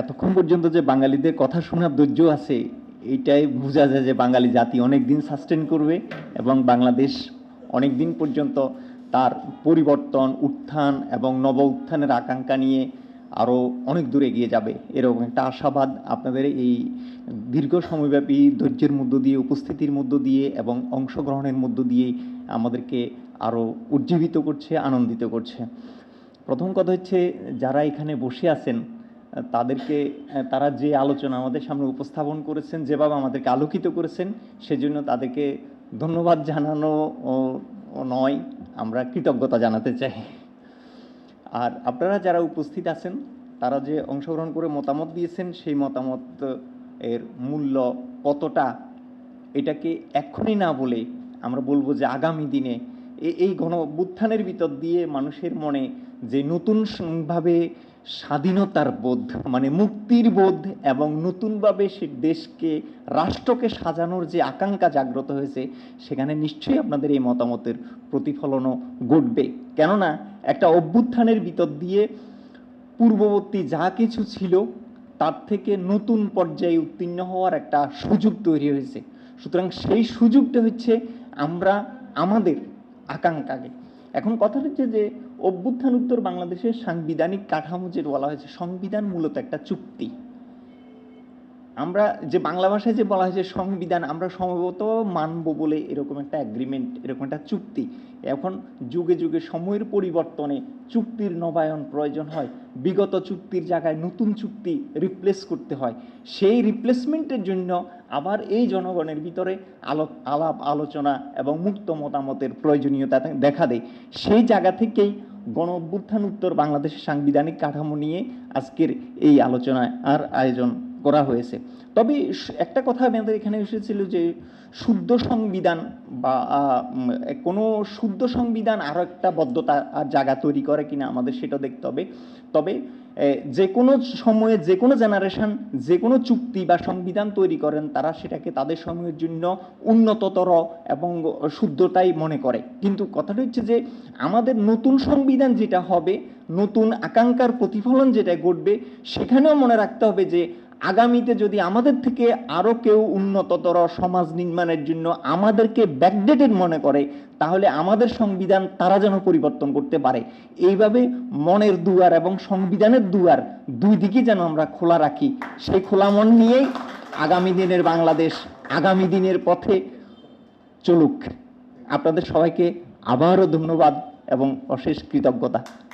এতক্ষণ পর্যন্ত যে বাঙালিদের কথা শোনার ধৈর্য আছে, এইটাই বোঝা যায় যে বাঙালি জাতি অনেক দিন সাস্টেন করবে এবং বাংলাদেশ অনেক দিন পর্যন্ত তার পরিবর্তন, উত্থান এবং নব উত্থানের আকাঙ্ক্ষা নিয়ে আরও অনেক দূর এগিয়ে যাবে এরকম একটা আশাবাদ আপনাদের এই দীর্ঘ সময়ব্যাপী ধৈর্যের মধ্য দিয়ে, উপস্থিতির মধ্য দিয়ে এবং অংশগ্রহণের মধ্য দিয়ে আমাদেরকে আরও উজ্জীবিত করছে, আনন্দিত করছে। প্রথম কথা হচ্ছে, যারা এখানে বসে আছেন তাদেরকে তারা যে আলোচনা আমাদের সামনে উপস্থাপন করেছেন যেভাবে আমাদেরকে আলোকিত করেছেন, সেজন্য তাদেরকে ধন্যবাদ জানানো নয়, আমরা কৃতজ্ঞতা জানাতে চাই। আর আপনারা যারা উপস্থিত আছেন, তারা যে অংশগ্রহণ করে মতামত দিয়েছেন, সেই মতামত এর মূল্য কতটা, এটাকে এক্ষুনি না বলে আমরা বলব যে আগামী দিনে এই গণ অভ্যুত্থানের ভিতর দিয়ে মানুষের মনে যে নতুন স- ভাবে স্বাধীনতার বোধ মানে মুক্তির বোধ এবং নতুনভাবে সে দেশকে, রাষ্ট্রকে সাজানোর যে আকাঙ্ক্ষা জাগ্রত হয়েছে, সেখানে নিশ্চয়ই আপনাদের এই মতামতের প্রতিফলনও ঘটবে। কেননা, একটা অভ্যুত্থানের ভিতর দিয়ে পূর্ববর্তী যা কিছু ছিল, তার থেকে নতুন পর্যায়ে উত্তীর্ণ হওয়ার একটা সুযোগ তৈরি হয়েছে। সুতরাং সেই সুযোগটা হচ্ছে আমরা, আমাদের আকাঙ্ক্ষাকে। এখন কথা হচ্ছে যে অভ্যুত্থান উত্তর বাংলাদেশের সাংবিধানিক কাঠামো যেটা বলা হয়েছে, সংবিধান মূলত একটা চুক্তি। আমরা যে বাংলা ভাষায় যে বলা হয়েছে সংবিধান, আমরা সম্ভবত মানব বলে এরকম একটা অ্যাগ্রিমেন্ট এরকম একটা চুক্তি। এখন যুগে যুগে সময়ের পরিবর্তনে চুক্তির নবায়ন প্রয়োজন হয়। বিগত চুক্তির জায়গায় নতুন চুক্তি রিপ্লেস করতে হয়। সেই রিপ্লেসমেন্টের জন্য আবার এই জনগণের ভিতরে আলোক আলাপ, আলোচনা এবং মুক্ত মতামতের প্রয়োজনীয়তা দেখা দেয়। সেই জায়গা থেকেই গণ উত্তর বাংলাদেশের সাংবিধানিক কাঠামো নিয়ে আজকের এই আলোচনায় আর আয়োজন করা হয়েছে। তবে একটা কথা আমাদের এখানে এসেছিল যে, শুদ্ধ সংবিধান বা কোনো শুদ্ধ সংবিধান আরও একটা বদ্ধতা আর জায়গা তৈরি করে কিনা আমাদের সেটা দেখতে হবে। তবে যে কোনো সময়ে যে কোনো জেনারেশন, যে কোনো চুক্তি বা সংবিধান তৈরি করেন, তারা সেটাকে তাদের সময়ের জন্য উন্নততর এবং শুদ্ধতাই মনে করে। কিন্তু কথাটা হচ্ছে যে, আমাদের নতুন সংবিধান যেটা হবে, নতুন আকাঙ্ক্ষার প্রতিফলন যেটা ঘটবে, সেখানেও মনে রাখতে হবে যে আগামীতে যদি আমাদের থেকে আরও কেউ উন্নততর সমাজ নির্মাণের জন্য আমাদেরকে ব্যাকডেটেড মনে করে, তাহলে আমাদের সংবিধান তারা যেন পরিবর্তন করতে পারে। এইভাবে মনের দুয়ার এবং সংবিধানের দুয়ার দুই দিকে যেন আমরা খোলা রাখি। সেই খোলা মন নিয়েই আগামী দিনের বাংলাদেশ আগামী দিনের পথে চলুক। আপনাদের সবাইকে আবারও ধন্যবাদ এবং অশেষ কৃতজ্ঞতা।